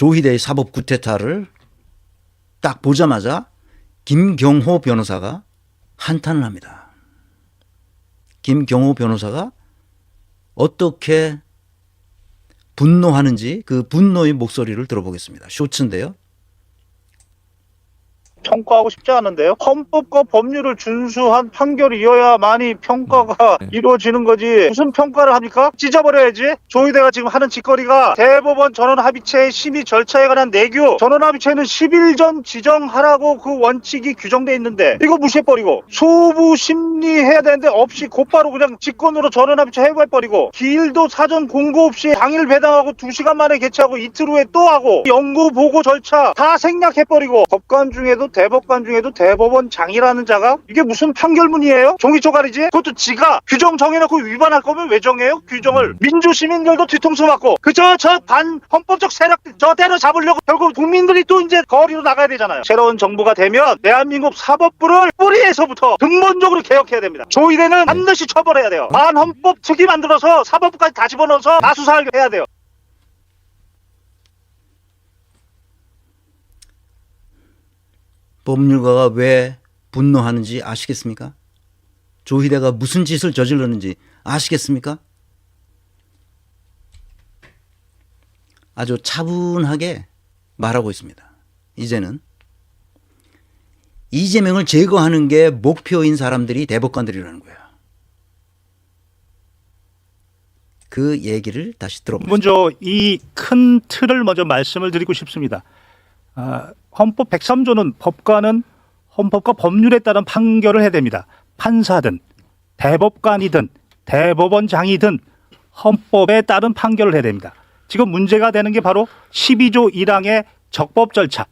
조희대의 사법 구태타를 딱 보자마자 김경호 변호사가 한탄을 합니다. 김경호 변호사가 어떻게 분노하는지 그 분노의 목소리를 들어보겠습니다. 쇼츠인데요. 평가하고 싶지 않은데요. 헌법과 법률을 준수한 판결이어야만이 평가가 이루어지는 거지. 무슨 평가를 합니까? 찢어버려야지. 조희대가 지금 하는 짓거리가 대법원 전원합의체의 심의 절차에 관한 내규. 전원합의체는 10일 전 지정하라고 그 원칙이 규정돼 있는데 이거 무시해버리고 소부 심리해야 되는데 없이 곧바로 그냥 직권으로 전원합의체 해버리고 기일도 사전 공고 없이 당일 배당하고 2시간 만에 개최하고 이틀 후에 또 하고 연구 보고 절차 다 생략해버리고 법관 중에도 대법관 중에도 대법원 장이라는 자가 이게 무슨 판결문이에요? 종이 쪼가리지? 그것도 지가 규정 정해놓고 위반할 거면 왜 정해요? 규정을 민주 시민들도 뒤통수 맞고 그저 저 반 헌법적 세력들 저 때려 잡으려고 결국 국민들이 또 이제 거리로 나가야 되잖아요. 새로운 정부가 되면 대한민국 사법부를 뿌리에서부터 근본적으로 개혁해야 됩니다. 조희대는 반드시 처벌해야 돼요. 반헌법 특위 만들어서 사법부까지 다 집어넣어서 다 수사를 해야 돼요. 법률가가 왜 분노하는지 아시겠습니까? 조희대가 무슨 짓을 저질렀는지 아시겠습니까? 아주 차분하게 말하고 있습니다. 이제는 이재명을 제거하는 게 목표인 사람들이 대법관들이라는 거예요. 그 얘기를 다시 들어보겠습니다. 먼저 이 큰 틀을 먼저 말씀을 드리고 싶습니다. 아, 헌법 103조는 법관은 헌법과 법률에 따른 판결을 해야 됩니다. 판사든 대법관이든 대법원장이든 헌법에 따른 판결을 해야 됩니다. 지금 문제가 되는 게 바로 12조 1항의 적법 절차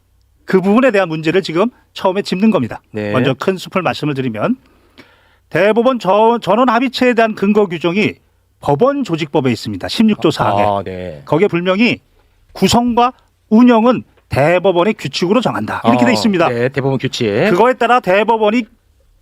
그 부분에 대한 문제를 지금 처음에 짚는 겁니다. 네. 먼저 큰 숲을 말씀을 드리면 대법원 전- 전원 합의체에 대한 근거 규정이 법원 조직법에 있습니다. 16조 4항에. 아, 네. 거기에 분명히 구성과 운영은 대법원의 규칙으로 정한다. 이렇게 돼 어, 있습니다. 네, 대법원 규칙. 그거에 따라 대법원이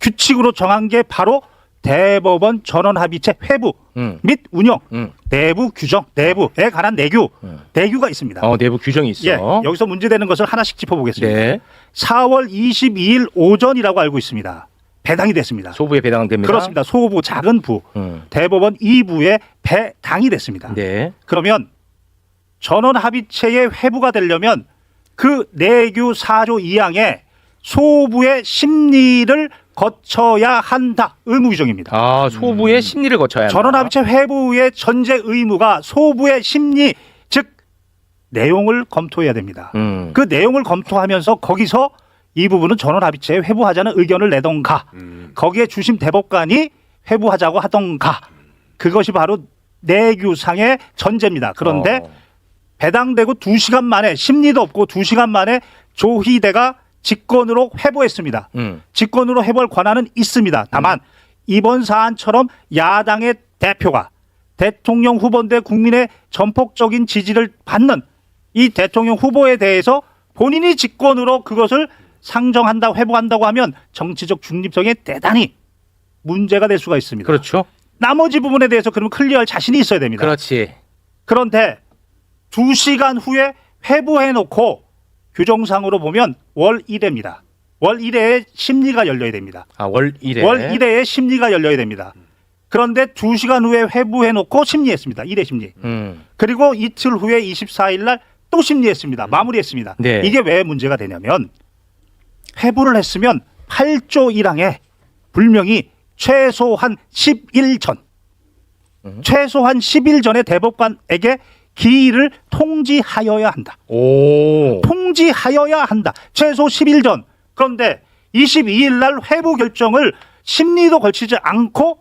규칙으로 정한 게 바로 대법원 전원합의체 회부 음. 및 운영, 음. 내부 규정, 내부에 관한 내규, 음. 내규가 있습니다. 어, 내부 규정이 있어. 예, 여기서 문제되는 것을 하나씩 짚어보겠습니다. 네. 4월 22일 오전이라고 알고 있습니다. 배당이 됐습니다. 소부에 배당됩니다. 그렇습니다. 소부 작은 부 음. 대법원 2부에 배당이 됐습니다. 네. 그러면 전원 합의체의 회부가 되려면 그 내규 4조 2항에 소부의 심리를 거쳐야 한다. 의무 규정입니다. 아, 소부의 심리를 거쳐야 한다. 전원 합의체 회부의 전제 의무가 소부의 심리 즉 내용을 검토해야 됩니다. 음. 그 내용을 검토하면서 거기서 이 부분은 전원 합의체에 회부하자는 의견을 내던가 거기에 주심 대법관이 회부하자고 하던가 그것이 바로 내규상의 전제입니다. 그런데 어. 배당되고 두시간 만에 심리도 없고 두시간 만에 조희대가 직권으로 회부했습니다. 음. 직권으로 해볼 권한은 있습니다. 다만 이번 사안처럼 야당의 대표가 대통령 후보인데 국민의 전폭적인 지지를 받는 이 대통령 후보에 대해서 본인이 직권으로 그것을 상정한다, 회부한다고 하면 정치적 중립성에 대단히 문제가 될 수가 있습니다. 그렇죠. 나머지 부분에 대해서 그러면 클리어할 자신이 있어야 됩니다. 그렇지. 그런데 두 시간 후에 회부해 놓고 규정상으로 보면 월 1회입니다. 월 1회에 심리가 열려야 됩니다. 아, 월 1회. 월 1회에 심리가 열려야 됩니다. 그런데 두 시간 후에 회부해 놓고 심리했습니다. 1회 심리. 음. 그리고 이틀 후에 24일 날 또 심리했습니다. 마무리했습니다. 네. 이게 왜 문제가 되냐면 회부를 했으면 8조 1항에 분명히 최소한 10일 전 음. 최소한 10일 전에 대법관에게 기일을 통지하여야 한다. 오. 통지하여야 한다. 최소 10일 전. 그런데 22일 날 회부 결정을 심리도 걸치지 않고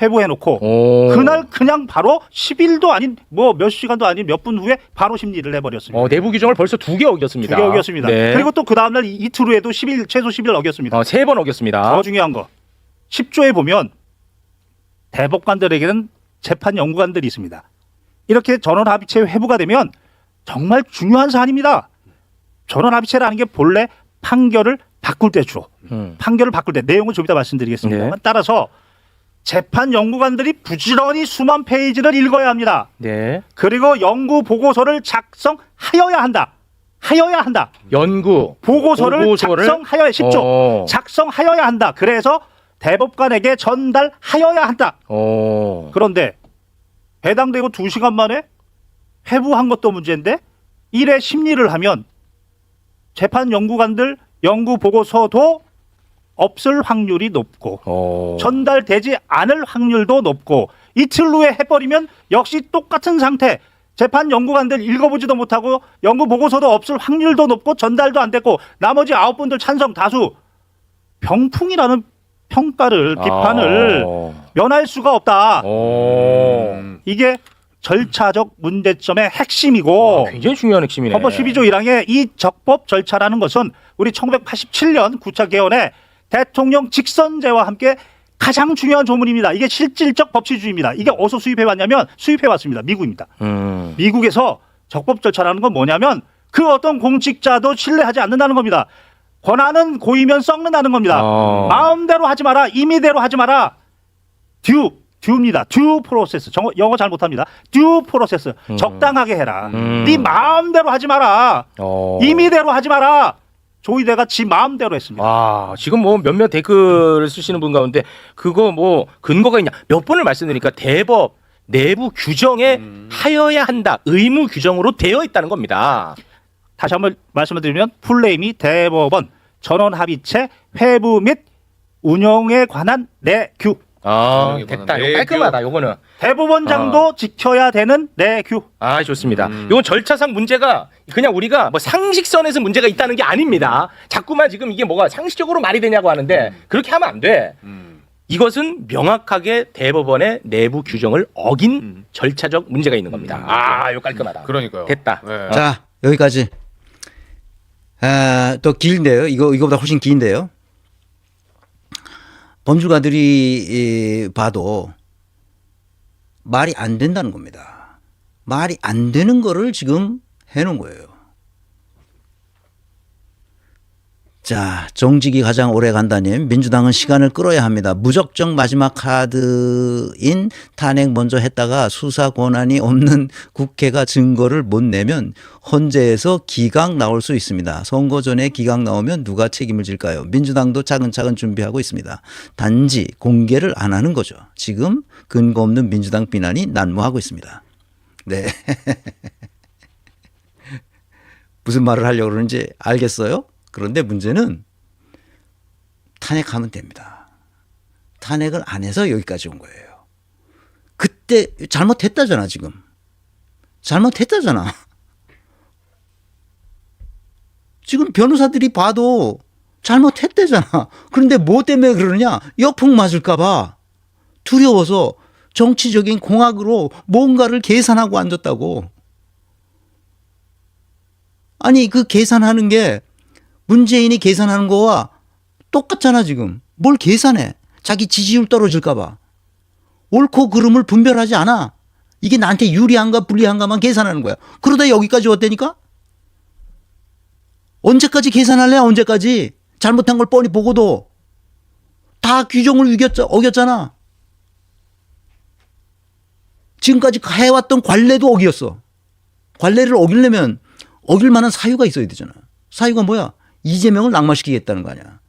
회부해 놓고 오. 그날 그냥 바로 10일도 아닌 뭐 몇 시간도 아닌 몇 분 후에 바로 심리를 해버렸습니다. 어, 내부 규정을 벌써 두 개 어겼습니다. 두개 어겼습니다. 네. 그리고 또 그 다음날 이- 이틀 후에도 10일 최소 10일 어겼습니다. 어, 세 번 어겼습니다. 더 중요한 거 10조에 보면 대법관들에게는 재판 연구관들이 있습니다. 이렇게 전원 합의체 회부가 되면 정말 중요한 사안입니다. 전원 합의체라는 게 본래 판결을 바꿀 때 주로 음. 판결을 바꿀 때 내용은 좀 이따 말씀드리겠습니다. 네. 따라서 재판 연구관들이 부지런히 수만 페이지를 읽어야 합니다. 네. 그리고 연구 보고서를 작성하여야 한다. 작성하여야 한다. 연구 보고서를, 작성하여야 10조 어. 작성하여야 한다. 그래서 대법관에게 전달하여야 한다. 어. 그런데 해당되고 2시간 만에 회부한 것도 문제인데 일의 심리를 하면 재판 연구관들 연구 보고서도 없을 확률이 높고 어. 전달되지 않을 확률도 높고 이틀 후에 해버리면 역시 똑같은 상태. 재판 연구관들 읽어보지도 못하고 연구 보고서도 없을 확률도 높고 전달도 안 됐고 나머지 아홉 분들 찬성 다수 병풍이라는 평가를 비판을 어. 면할 수가 없다. 어. 이게 절차적 문제점의 핵심이고 굉장히 중요한 핵심이네. 헌법 12조 1항의 이 적법 절차라는 것은 우리 1987년 9차 개헌에 대통령 직선제와 함께 가장 중요한 조문입니다. 이게 실질적 법치주의입니다. 이게 어디서 수입해 왔냐면 수입해 왔습니다. 미국입니다. 음. 미국에서 적법 절차라는 건 뭐냐면 그 어떤 공직자도 신뢰하지 않는다는 겁니다. 권한은 고이면 썩는다는 겁니다. 어. 마음대로 하지 마라. 임의대로 하지 마라. 듀 듀입니다. 듀 프로세스. 정어, 영어 잘 못합니다. 듀 프로세스. 적당하게 해라. 음. 네 마음대로 하지 마라. 어. 임의대로 하지 마라. 조이대가 지 마음대로 했습니다. 아, 지금 뭐 몇몇 댓글을 쓰시는 분 가운데 그거 뭐 근거가 있냐? 몇 번을 말씀드리니까 대법 내부 규정에 하여야 한다. 의무 규정으로 되어 있다는 겁니다. 다시 한번 말씀을 드리면 풀네임이 대법원 전원 합의체 회부 및 운영에 관한 내규. 아, 됐다. 이거 내규. 깔끔하다. 요거는. 대법원장도 지켜야 되는 내규. 아, 좋습니다. 음. 이건 절차상 문제가 그냥 우리가 뭐 상식선에서 문제가 있다는 게 아닙니다. 자꾸만 지금 이게 뭐가 상식적으로 말이 되냐고 하는데 그렇게 하면 안 돼. 음. 이것은 명확하게 대법원의 내부 규정을 어긴 음. 절차적 문제가 있는 겁니다. 아, 이거 깔끔하다. 그러니까요. 됐다. 네. 자 여기까지. 아, 또 길인데요. 이거 이거보다 훨씬 긴데요. 범주가들이 이, 봐도 말이 안 된다는 겁니다. 말이 안 되는 거를 지금 해놓은 거예요. 자, 정직이 가장 오래 간다님, 민주당은 시간을 끌어야 합니다. 무적정 마지막 카드인 탄핵 먼저 했다가 수사 권한이 없는 국회가 증거를 못 내면 헌재에서 기각 나올 수 있습니다. 선거 전에 기각 나오면 누가 책임을 질까요? 민주당도 차근차근 준비하고 있습니다. 단지 공개를 안 하는 거죠. 지금 근거 없는 민주당 비난이 난무하고 있습니다. 네. 무슨 말을 하려고 그러는지 알겠어요? 그런데 문제는 탄핵하면 됩니다. 탄핵을 안 해서 여기까지 온 거예요. 그때 잘못했다잖아, 지금. 잘못했다잖아. 지금 변호사들이 봐도 잘못했대잖아. 그런데 뭐 때문에 그러느냐? 역풍 맞을까봐 두려워서 정치적인 공학으로 뭔가를 계산하고 앉았다고. 아니, 그 계산하는 게 문재인이 계산하는 거와 똑같잖아, 지금. 뭘 계산해? 자기 지지율 떨어질까봐. 옳고 그름을 분별하지 않아. 이게 나한테 유리한가 불리한가만 계산하는 거야. 그러다 여기까지 왔다니까? 언제까지 계산할래? 언제까지? 잘못한 걸 뻔히 보고도 다 규정을 위겼, 어겼잖아. 지금까지 해왔던 관례도 어겼어. 관례를 어기려면 어길 만한 사유가 있어야 되잖아. 사유가 뭐야? 이재명을 낙마시키겠다는 거 아니야.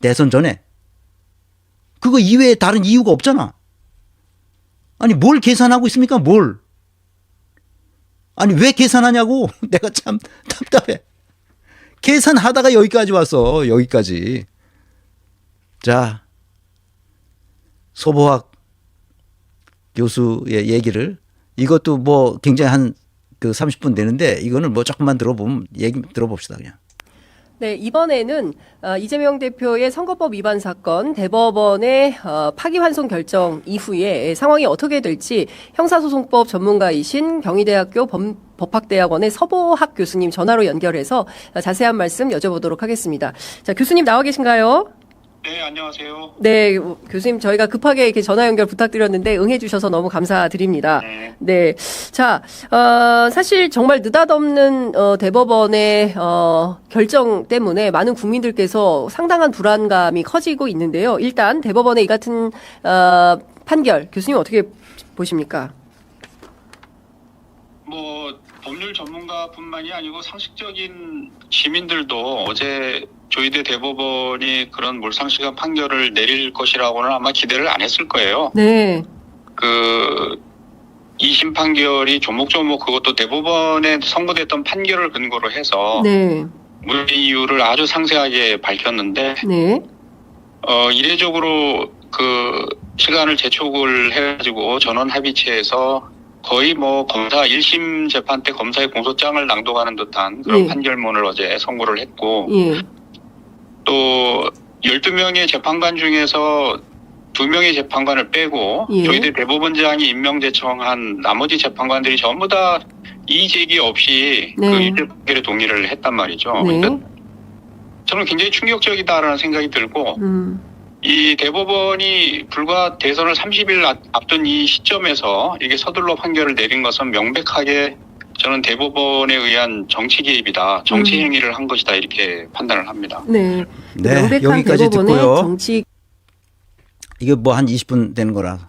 대선 전에. 그거 이외에 다른 이유가 없잖아. 아니, 뭘 계산하고 있습니까? 뭘? 아니, 왜 계산하냐고? 내가 참 답답해. 계산하다가 여기까지 왔어. 여기까지. 자, 소보학 교수의 얘기를 이것도 뭐 굉장히 한 그 30분 되는데 이거는 뭐 조금만 들어보면 얘기 들어봅시다 그냥. 네, 이번에는 어, 이재명 대표의 선거법 위반 사건 대법원의 어, 파기환송 결정 이후에 상황이 어떻게 될지 형사소송법 전문가이신 경희대학교 범, 법학대학원의 서보학 교수님 전화로 연결해서 자세한 말씀 여쭤보도록 하겠습니다. 자, 교수님 나와 계신가요? 네, 안녕하세요. 네, 어, 교수님 저희가 급하게 이렇게 전화 연결 부탁드렸는데 응해주셔서 너무 감사드립니다. 네. 네. 자, 어, 사실 정말 느닷없는 어, 대법원의 어, 결정 때문에 많은 국민들께서 상당한 불안감이 커지고 있는데요. 일단 대법원의 이 같은 어, 판결 교수님 어떻게 보십니까? 뭐 법률 전문가뿐만이 아니고 상식적인 시민들도 어제 조희대 대법원이 그런 몰상식한 판결을 내릴 것이라고는 아마 기대를 안 했을 거예요. 네. 그 2심 판결이 조목조목 그것도 대법원에 선고됐던 판결을 근거로 해서 네. 무죄 이유를 아주 상세하게 밝혔는데 네. 어 이례적으로 그 시간을 재촉을 해가지고 전원 합의체에서 거의 뭐 검사 1심 재판 때 검사의 공소장을 낭독하는 듯한 그런 예. 판결문을 어제 선고를 했고 예. 또 12명의 재판관 중에서 2명의 재판관을 빼고 예. 조희대 대법원장이 임명 제청한 나머지 재판관들이 전부 다 이의 제기 없이 네. 그 유죄 판결에 동의를 했단 말이죠. 네. 그러니까 저는 굉장히 충격적이다라는 생각이 들고 음. 이 대법원이 불과 대선을 30일 앞- 앞둔 이 시점에서 이게 서둘러 판결을 내린 것은 명백하게 저는 대법원에 의한 정치 개입이다, 정치 음. 행위를 한 것이다 이렇게 판단을 합니다. 네. 네, 명백한 여기까지 대법원의 듣고요. 정치 이게 뭐 한 20분 되는 거라